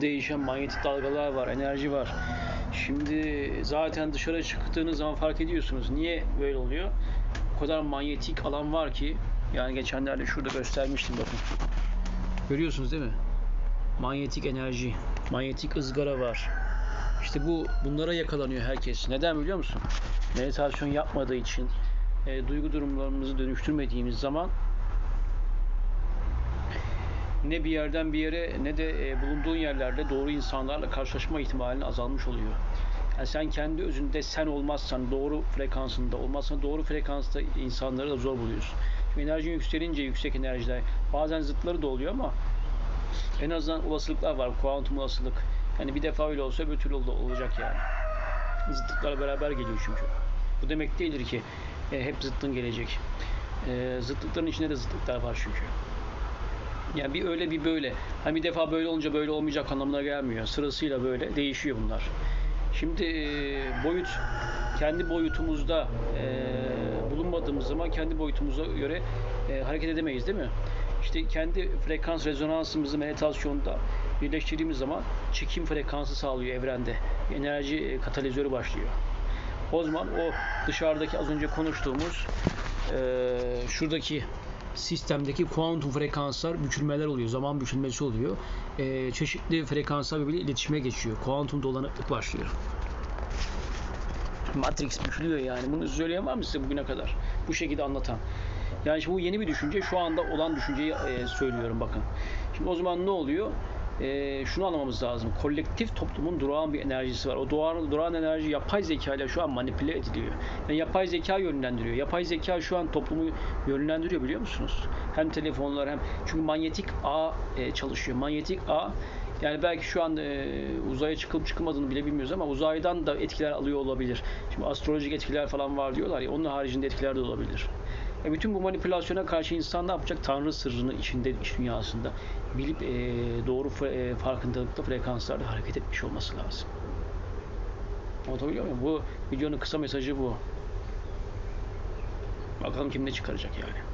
değişen manyetik dalgalar var, enerji var. Şimdi zaten dışarı çıktığınız zaman fark ediyorsunuz. Niye böyle oluyor? O kadar manyetik alan var ki yani geçenlerde şurada göstermiştim bakın. Görüyorsunuz değil mi? Manyetik enerji, manyetik ızgara var. İşte bu bunlara yakalanıyor herkes. Neden biliyor musun? Meditasyon yapmadığı için, e, duygu durumlarımızı dönüştürmediğimiz zaman ne bir yerden bir yere ne de e, bulunduğun yerlerde doğru insanlarla karşılaşma ihtimalin azalmış oluyor. Yani sen kendi özünde sen olmazsan, doğru frekansında olmazsan doğru frekansta insanları da zor buluyorsun. Şimdi enerjin yükselince yüksek enerjiler bazen zıtları da oluyor ama en azından olasılıklar var. Kuantum olasılık. Yani bir defa öyle olsa öbür türlü ol- olacak yani. Zıtlıklar beraber geliyor çünkü. Bu demek değildir ki e, hep zıttın gelecek. E, zıtlıkların içinde de zıtlıklar var çünkü. Yani bir öyle bir böyle. Hani bir defa böyle olunca böyle olmayacak anlamına gelmiyor. Sırasıyla böyle değişiyor bunlar. Şimdi e, boyut kendi boyutumuzda e, bulunmadığımız zaman kendi boyutumuza göre e, hareket edemeyiz değil mi? İşte kendi frekans rezonansımızı meditasyonda birleştirdiğimiz zaman çekim frekansı sağlıyor evrende. Enerji e, katalizörü başlıyor. O zaman o dışarıdaki az önce konuştuğumuz e, şuradaki sistemdeki kuantum frekanslar bükülmeler oluyor. Zaman bükülmesi oluyor. E, çeşitli frekanslar birbiriyle iletişime geçiyor. Kuantum dolanıklık başlıyor. Matrix bükülüyor yani. Bunu söyleyen var mı size bugüne kadar? Bu şekilde anlatan. Yani şimdi bu yeni bir düşünce. Şu anda olan düşünceyi e, söylüyorum bakın. Şimdi o zaman ne oluyor? E, şunu anlamamız lazım. Kolektif toplumun durağan bir enerjisi var. O durağan, durağan enerji yapay zeka ile şu an manipüle ediliyor. Yani yapay zeka yönlendiriyor. Yapay zeka şu an toplumu yönlendiriyor biliyor musunuz? Hem telefonlar hem çünkü manyetik ağ e, çalışıyor. Manyetik ağ yani belki şu an e, uzaya çıkılıp çıkılmadığını bile bilmiyoruz ama uzaydan da etkiler alıyor olabilir. Şimdi astrolojik etkiler falan var diyorlar ya onun haricinde etkiler de olabilir. E bütün bu manipülasyona karşı insan ne yapacak? Tanrı sırrını içinde, iç dünyasında bilip e, doğru e, farkındalıkta frekanslarda hareket etmiş olması lazım. Anlatabiliyor muyum? Bu videonun kısa mesajı bu. Bakalım kim ne çıkaracak yani.